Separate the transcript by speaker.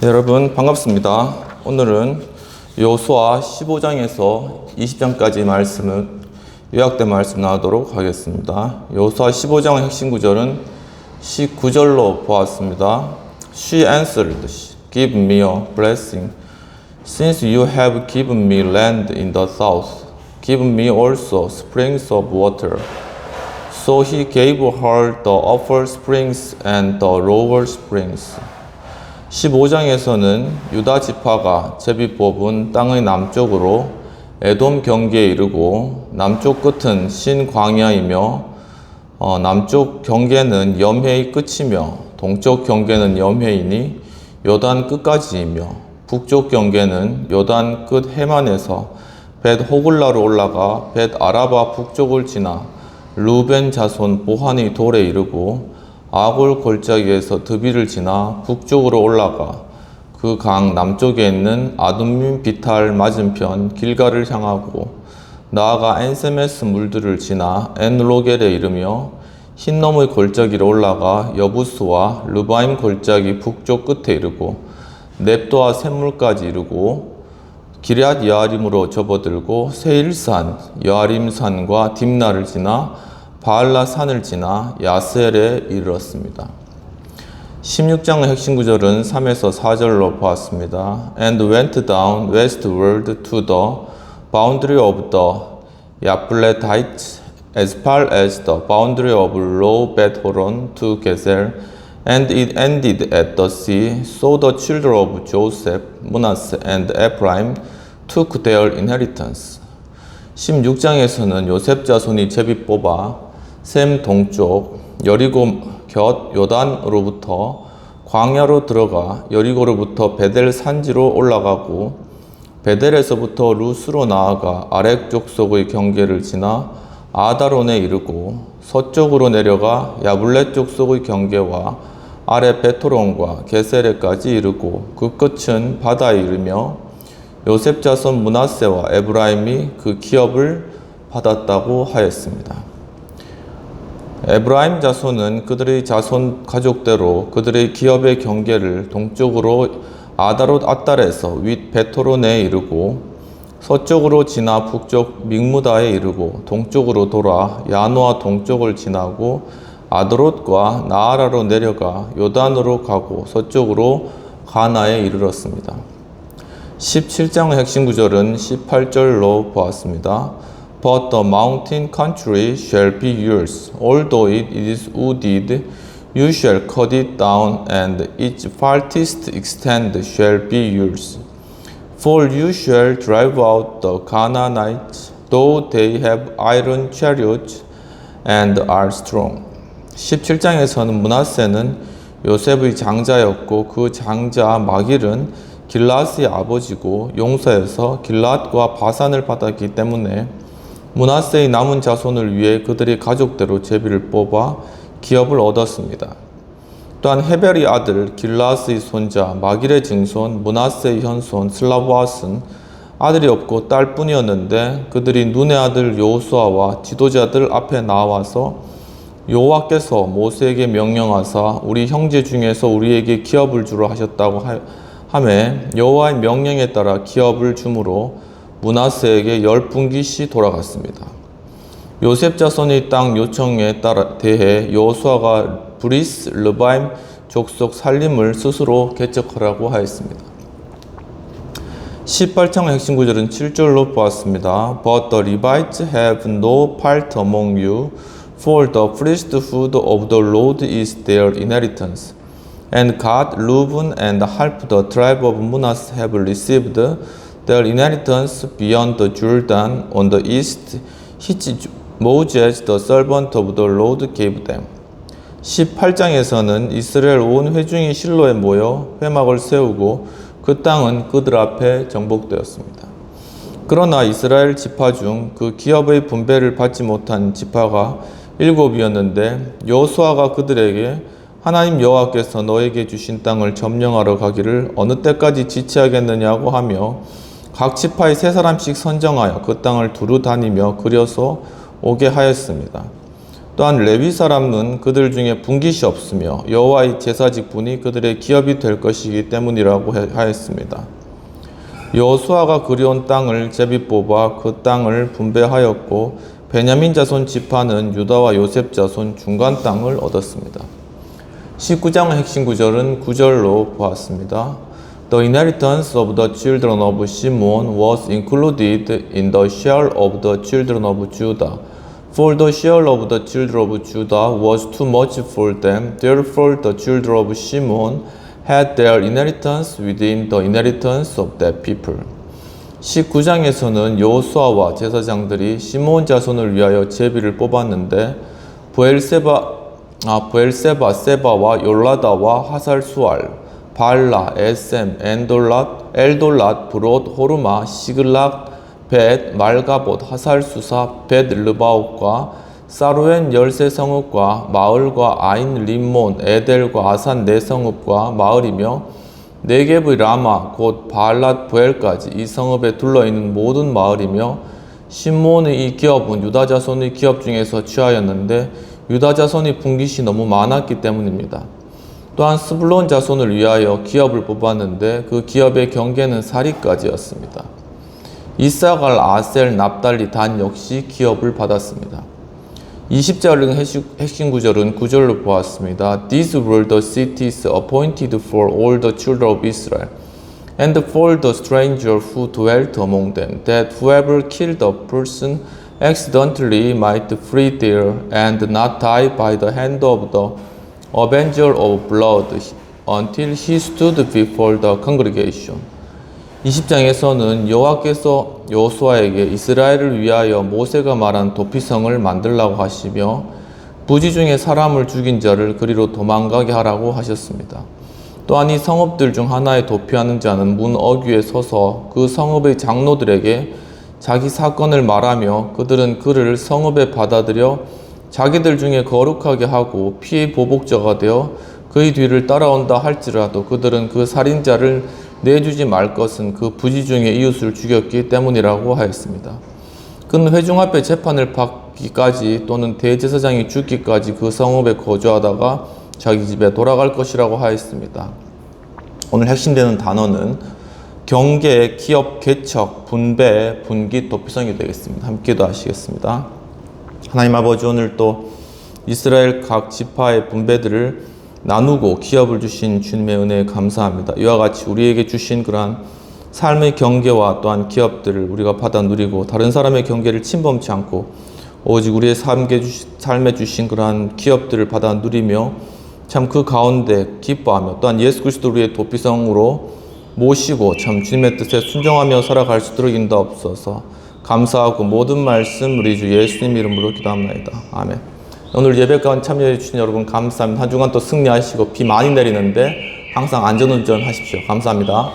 Speaker 1: 네, 여러분 반갑습니다. 오늘은 요수아 15장에서 20장까지 말씀을 요약된 말씀 나누도록 하겠습니다. 요수아 15장의 핵심 구절은 19절로 보았습니다. She answered, Give me a blessing. Since you have given me land in the south, give me also springs of water. So he gave her the upper springs and the lower springs. 15장에서는 유다 지파가 제비 뽑은 땅의 남쪽으로 에돔 경계에 이르고 남쪽 끝은 신 광야이며 어, 남쪽 경계는 염해의 끝이며 동쪽 경계는 염해이니 요단 끝까지이며 북쪽 경계는 요단 끝 해만에서 벳 호글라로 올라가 벳 아라바 북쪽을 지나 루벤 자손 보한의 돌에 이르고 아골 골짜기에서 드비를 지나 북쪽으로 올라가 그 강 남쪽에 있는 아둠민 비탈 맞은편 길가를 향하고 나아가 엔세메스 물들을 지나 엔로겔에 이르며 흰놈의 골짜기로 올라가 여부스와 르바임 골짜기 북쪽 끝에 이르고 넵도와 샘물까지 이르고 기럇 여아림으로 접어들고 세일산, 여아림산과 딥나를 지나 바알라 산을 지나 야셀에 이르렀습니다. 16장의 핵심 구절은 3에서 4절로 보았습니다. And went down westward to the boundary of the Yapletites as far as the boundary of Low Beth Horon to Gezer, and it ended at the sea. So the children of Joseph, Manasseh, and Ephraim took their inheritance. 16장에서는 요셉 자손이 제비 뽑아 셈 동쪽 여리고 곁 요단으로부터 광야로 들어가 여리고로부터 베델 산지로 올라가고 베델에서부터 루스로 나아가 아렉 족속의 경계를 지나 아다론에 이르고 서쪽으로 내려가 야블레 족속의 경계와 아래 베토론과 게세레까지 이르고 그 끝은 바다에 이르며 요셉 자손 문하세와 에브라임이 그 기업을 받았다고 하였습니다. 에브라임 자손은 그들의 자손 가족대로 그들의 기업의 경계를 동쪽으로 아다롯 아달에서 윗 베토론에 이르고 서쪽으로 지나 북쪽 믹무다에 이르고 동쪽으로 돌아 야노아 동쪽을 지나고 아드롯과 나아라로 내려가 요단으로 가고 서쪽으로 가나에 이르렀습니다. 17장의 핵심 구절은 18절로 보았습니다. But the mountain country shall be yours, although it is wooded, you shall cut it down, and its farthest extent shall be yours. For you shall drive out the Canaanites, though they have iron chariots and are strong. 17장에서는 문하세는 요셉의 장자였고 그 장자 마길은 길라스의 아버지고 용서에서 길랏과 바산을 받았기 때문에 문하세의 남은 자손을 위해 그들의 가족대로 제비를 뽑아 기업을 얻었습니다. 또한 헤벨의 아들 길라스의 손자 마길의 증손 문하세의 현손 슬라보아스는 아들이 없고 딸뿐이었는데 그들이 눈의 아들 요수아와 지도자들 앞에 나와서 여호와께서 모세에게 명령하사 우리 형제 중에서 우리에게 기업을 주라 하셨다고 하매 여호와의 명령에 따라 기업을 주므로 문하세에게 열 분기씩 돌아갔습니다. 요셉 자손의 땅 요청에 따라 대해 여호수아가 브리스 르바임 족속 살림을 스스로 개척하라고 하였습니다. 18장의 핵심 구절은 7절로 보았습니다. But the Levites have no part among you, for the priesthood of the Lord is their inheritance. And Gad, Reuben, and half the tribe of Manasseh have received their inheritance beyond the Jordan on the east, which Moses, the servant of the Lord, gave them. 18장에서는 이스라엘 온 회중이 실로에 모여 회막을 세우고 그 땅은 그들 앞에 정복되었습니다. 그러나 이스라엘 지파 중 그 기업의 분배를 받지 못한 지파가 일곱이었는데 여호수아가 그들에게 하나님 여호와께서 너에게 주신 땅을 점령하러 가기를 어느 때까지 지체하겠느냐고 하며 각 지파의 세 사람씩 선정하여 그 땅을 두루 다니며 그려서 오게 하였습니다. 또한 레위 사람은 그들 중에 분깃이 없으며 여호와의 제사직 분이 그들의 기업이 될 것이기 때문이라고 하- 하였습니다. 여호수아가 그리온 땅을 제비 뽑아 그 땅을 분배하였고 베냐민 자손 지파는 유다와 요셉 자손 중간 땅을 얻었습니다. 19장의 핵심 구절은 9절로 보았습니다. The inheritance of the children of Shimon was included in the share of the children of Judah. For the share of the children of Judah was too much for them, therefore the children of Shimon had their inheritance within the inheritance of that people. 19장에서는 여호수아와 제사장들이 시몬 자손을 위하여 제비를 뽑았는데 부엘세바 아 부엘세바 세바와 yor라다와 하살수알 발라 에셈 엔돌랏 엘돌랏 브롯 호르마 시글락 벳 말가봇 하살수사 벳 르바옥과 사루엔 열세 성읍과 마을과 아인 림몬 에델과 아산 네 성읍과 마을이며 네게브 라마 곧 바알랏 부엘까지 이 성읍에 둘러 있는 모든 마을이며 신몬의 이 기업은 유다 자손의 기업 중에서 취하였는데 유다 자손의 분깃이 너무 많았기 때문입니다. 또한 스불론 자손을 위하여 기업을 뽑았는데 그 기업의 경계는 사리까지였습니다. 이사갈, 아셀, 납달리, 단 역시 기업을 받았습니다. 20절 핵심 구절은 9절로 보았습니다. These were the cities appointed for all the children of Israel, and for the stranger who dwelt among them, that whoever killed a person accidentally might flee there and not die by the hand of the avenger of blood until he stood before the congregation. 20장에서는 여호와께서 여호수아에게 이스라엘을 위하여 모세가 말한 도피성을 만들라고 하시며 부지 중에 사람을 죽인 자를 그리로 도망가게 하라고 하셨습니다. 또한 이 성읍들 중 하나에 도피하는 자는 문 어귀에 서서 그 성읍의 장로들에게 자기 사건을 말하며 그들은 그를 성읍에 받아들여 자기들 중에 거룩하게 하고 피의 보복자가 되어 그의 뒤를 따라온다 할지라도 그들은 그 살인자를 내주지 말 것은 그 부지 중에 이웃을 죽였기 때문이라고 하였습니다. 그는 회중 앞에 재판을 받기까지 또는 대제사장이 죽기까지 그 성읍에 거주하다가 자기 집에 돌아갈 것이라고 하였습니다. 오늘 핵심되는 단어는 경계, 기업, 개척, 분배, 분기, 도피성이 되겠습니다. 함께도 하시겠습니다. 하나님 아버지 오늘 또 이스라엘 각 지파의 분배들을 나누고 기업을 주신 주님의 은혜에 감사합니다. 이와 같이 우리에게 주신 그러한 삶의 경계와 또한 기업들을 우리가 받아 누리고 다른 사람의 경계를 침범치 않고 오직 우리의 삶에 주신, 삶에 주신 그러한 기업들을 받아 누리며 참 그 가운데 기뻐하며 또한 예수 그리스도 우리의 도피성으로 모시고 참 주님의 뜻에 순종하며 살아갈 수 있도록 인도하옵소서 감사하고 모든 말씀 우리 주 예수님 이름으로 기도합니다. 아멘. 오늘 예배 가운데 참여해 주신 여러분 감사합니다. 한 주간 또 승리하시고 비 많이 내리는데 항상 안전운전 하십시오. 감사합니다.